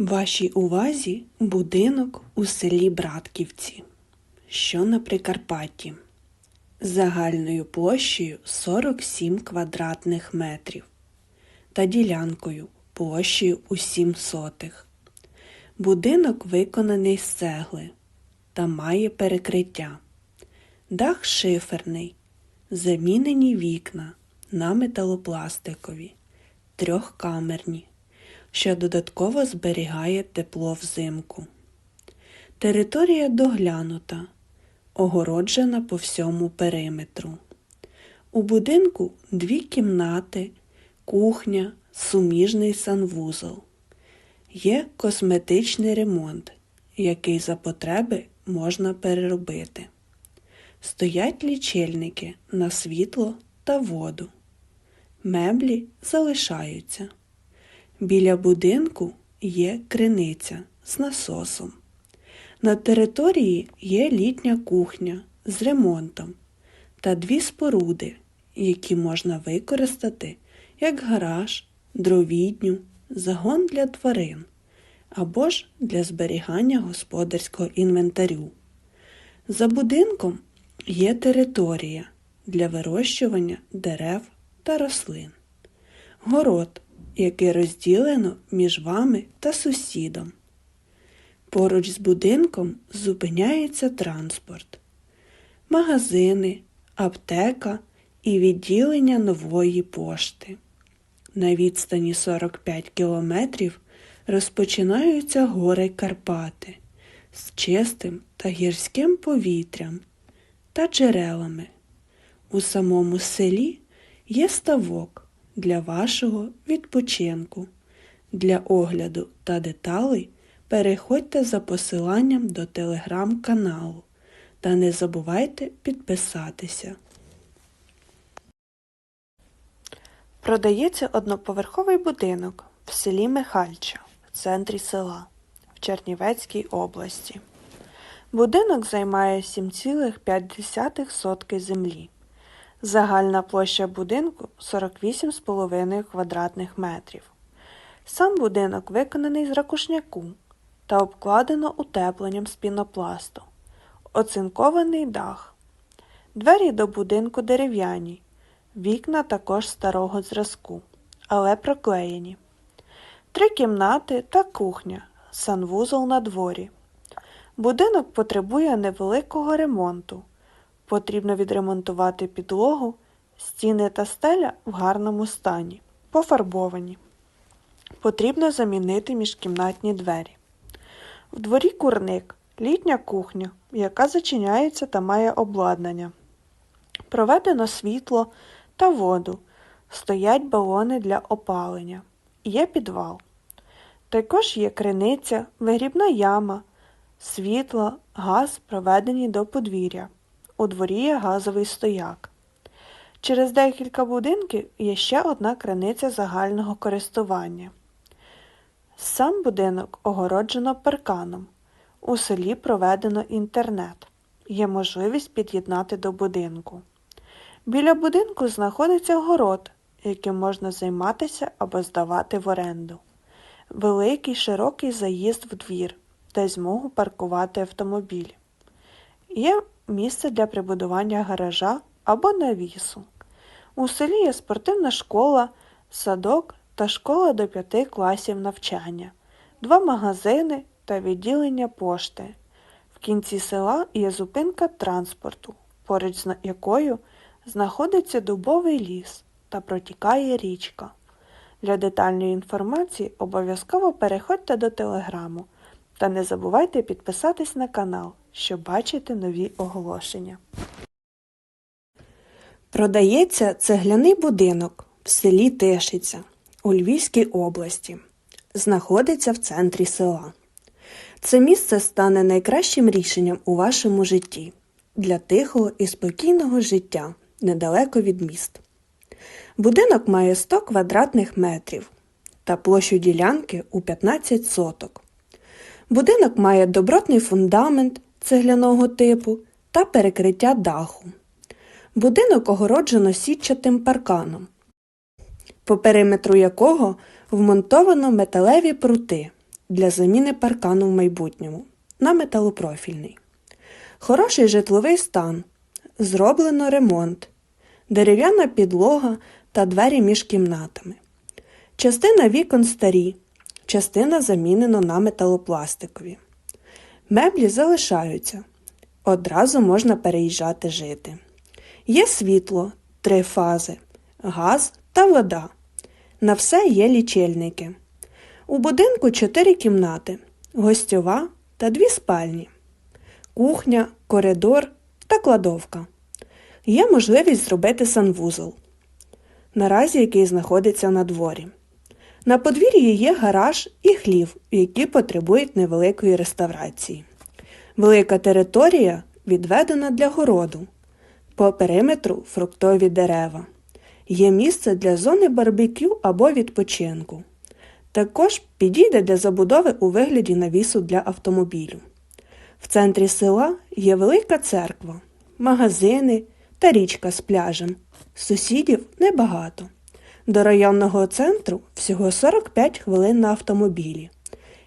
Вашій увазі будинок у селі Братківці, що на Прикарпатті, загальною площею 47 квадратних метрів та ділянкою площею у 7 сотих. Будинок виконаний з цегли та має перекриття. Дах шиферний, замінені вікна на металопластикові, трьохкамерні що додатково зберігає тепло взимку. Територія доглянута, огороджена по всьому периметру. У будинку дві кімнати, кухня, суміжний санвузол. Є косметичний ремонт, який за потреби можна переробити. Стоять лічильники на світло та воду. Меблі залишаються. Біля будинку є криниця з насосом. На території є літня кухня з ремонтом та дві споруди, які можна використати як гараж, дровідню, загон для тварин або ж для зберігання господарського інвентарю. За будинком є територія для вирощування дерев та рослин. Город яке розділено між вами та сусідом. Поруч з будинком зупиняється транспорт, магазини, аптека і відділення нової пошти. На відстані 45 кілометрів розпочинаються гори Карпати з чистим та гірським повітрям та джерелами. У самому селі є ставок для вашого відпочинку. Для огляду та деталей переходьте за посиланням до телеграм-каналу та не забувайте підписатися. Продається одноповерховий будинок в селі Михальча в центрі села в Чернівецькій області. Будинок займає 7,5 сотки землі. Загальна площа будинку 48,5 квадратних метрів. Сам будинок виконаний з ракушняку та обкладено утепленням з пінопласту. Оцинкований дах. Двері до будинку дерев'яні, вікна також старого зразку, але проклеєні. Три кімнати та кухня, санвузол на дворі. Будинок потребує невеликого ремонту. Потрібно відремонтувати підлогу, стіни та стеля в гарному стані, пофарбовані. Потрібно замінити міжкімнатні двері. В дворі курник, літня кухня, яка зачиняється та має обладнання. Проведено світло та воду. Стоять балони для опалення. Є підвал. Також є криниця, вигрібна яма, світло, газ проведені до подвір'я у дворі є газовий стояк. Через декілька будинків є ще одна криниця загального користування. Сам будинок огороджено парканом. У селі проведено інтернет. Є можливість під'єднати до будинку. Біля будинку знаходиться город, яким можна займатися або здавати в оренду. Великий широкий заїзд в двір, де змогу паркувати автомобіль. Є місце для прибудування гаража або навісу. У селі є спортивна школа, садок та школа до п'яти класів навчання, два магазини та відділення пошти. В кінці села є зупинка транспорту, поруч з якою знаходиться дубовий ліс та протікає річка. Для детальної інформації обов'язково переходьте до телеграму та не забувайте підписатись на канал щоб бачити нові оголошення. Продається цегляний будинок в селі Тишиця у Львівській області. Знаходиться в центрі села. Це місце стане найкращим рішенням у вашому житті для тихого і спокійного життя недалеко від міст. Будинок має 100 квадратних метрів та площу ділянки у 15 соток. Будинок має добротний фундамент цегляного типу та перекриття даху. Будинок огороджено сітчатим парканом, по периметру якого вмонтовано металеві прути для заміни паркану в майбутньому на металопрофільний. Хороший житловий стан. Зроблено ремонт. Дерев'яна підлога та двері між кімнатами. Частина вікон старі, частина замінено на металопластикові. Меблі залишаються. Одразу можна переїжджати жити. Є світло, три фази, газ та вода. На все є лічильники. У будинку чотири кімнати, гостьова та дві спальні, кухня, коридор та кладовка. Є можливість зробити санвузол, наразі який знаходиться на дворі. На подвір'ї є гараж і хлів, які потребують невеликої реставрації. Велика територія відведена для городу. По периметру фруктові дерева. Є місце для зони барбекю або відпочинку. Також підійде для забудови у вигляді навісу для автомобілю. В центрі села є велика церква, магазини та річка з пляжем. Сусідів небагато. До районного центру всього 45 хвилин на автомобілі.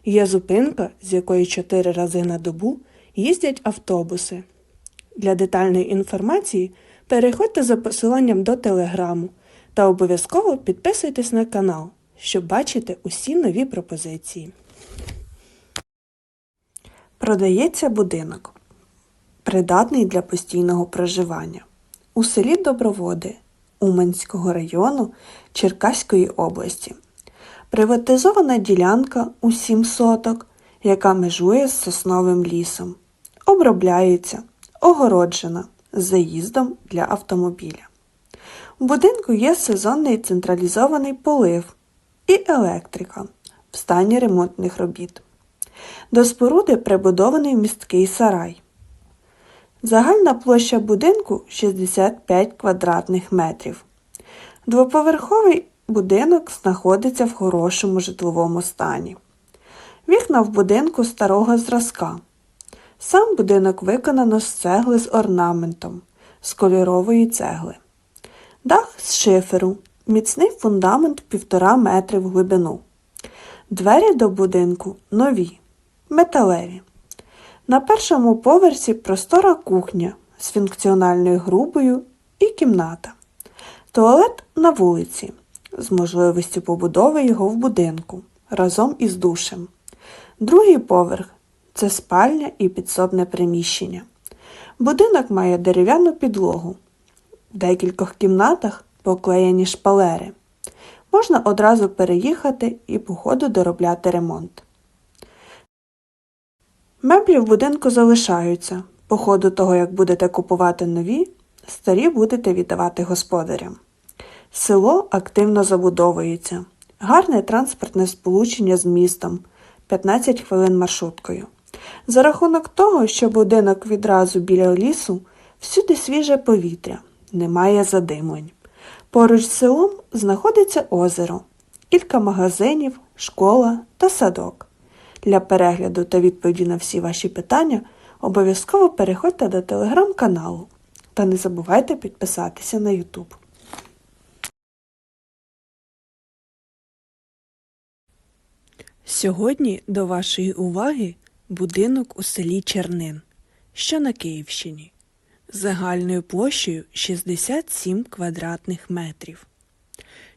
Є зупинка, з якої 4 рази на добу їздять автобуси. Для детальної інформації переходьте за посиланням до телеграму та обов'язково підписуйтесь на канал, щоб бачити усі нові пропозиції. Продається будинок, придатний для постійного проживання у селі Доброводи Уманського району Черкаської області. Приватизована ділянка у 7 соток, яка межує з сосновим лісом. Обробляється, огороджена заїздом для автомобіля. У будинку є сезонний централізований полив і електрика в стані ремонтних робіт. До споруди прибудований місткий сарай. Загальна площа будинку 65 квадратних метрів. Двоповерховий будинок знаходиться в хорошому житловому стані. Вікна в будинку старого зразка. Сам будинок виконано з цегли з орнаментом, з кольорової цегли. Дах з шиферу, міцний фундамент 1,5 метри в глибину. Двері до будинку нові, металеві. На першому поверсі простора кухня з функціональною грубою і кімната. Туалет на вулиці з можливістю побудови його в будинку разом із душем. Другий поверх це спальня і підсобне приміщення. Будинок має дерев'яну підлогу. В декількох кімнатах поклеєні шпалери. Можна одразу переїхати і по ходу доробляти ремонт. Меблі в будинку залишаються. По ходу того, як будете купувати нові, старі будете віддавати господарям. Село активно забудовується. Гарне транспортне сполучення з містом 15 хвилин маршруткою. За рахунок того, що будинок відразу біля лісу, всюди свіже повітря, немає задимлень. Поруч з селом знаходиться озеро, кілька магазинів, школа та садок. Для перегляду та відповіді на всі ваші питання обов'язково переходьте до телеграм-каналу та не забувайте підписатися на YouTube. Сьогодні до вашої уваги будинок у селі Чернин, що на Київщині, загальною площею 67 квадратних метрів.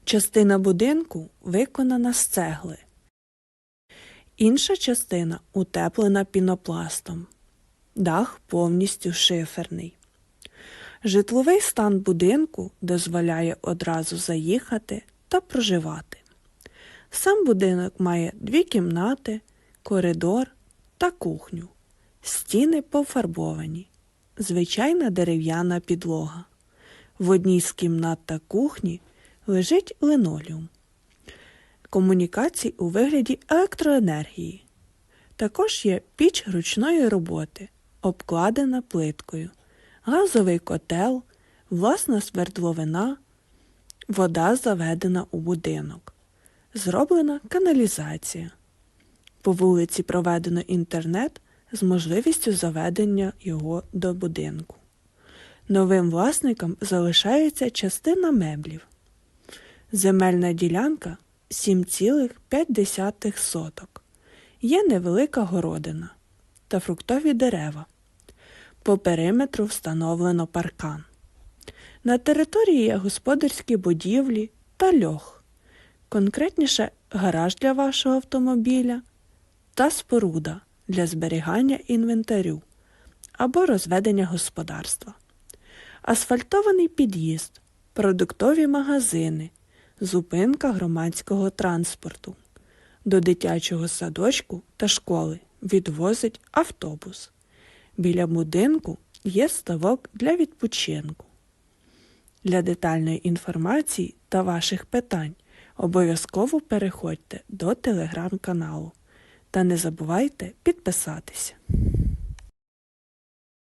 Частина будинку виконана з цегли. Інша частина утеплена пінопластом. Дах повністю шиферний. Житловий стан будинку дозволяє одразу заїхати та проживати. Сам будинок має дві кімнати, коридор та кухню. Стіни пофарбовані. Звичайна дерев'яна підлога. В одній з кімнат та кухні лежить линолеум. Комунікацій у вигляді електроенергії. Також є піч ручної роботи, обкладена плиткою, газовий котел, власна свердловина, вода заведена у будинок. Зроблена каналізація. По вулиці проведено інтернет з можливістю заведення його до будинку. Новим власникам залишається частина меблів. Земельна ділянка 7,5 соток. Є невелика городина та фруктові дерева. По периметру встановлено паркан. На території є господарські будівлі та льох, конкретніше гараж для вашого автомобіля та споруда для зберігання інвентарю або розведення господарства, асфальтований під'їзд, продуктові магазини, зупинка громадського транспорту. До дитячого садочку та школи відвозить автобус. Біля будинку є ставок для відпочинку. Для детальної інформації та ваших питань обов'язково переходьте до телеграм-каналу та не забувайте підписатися.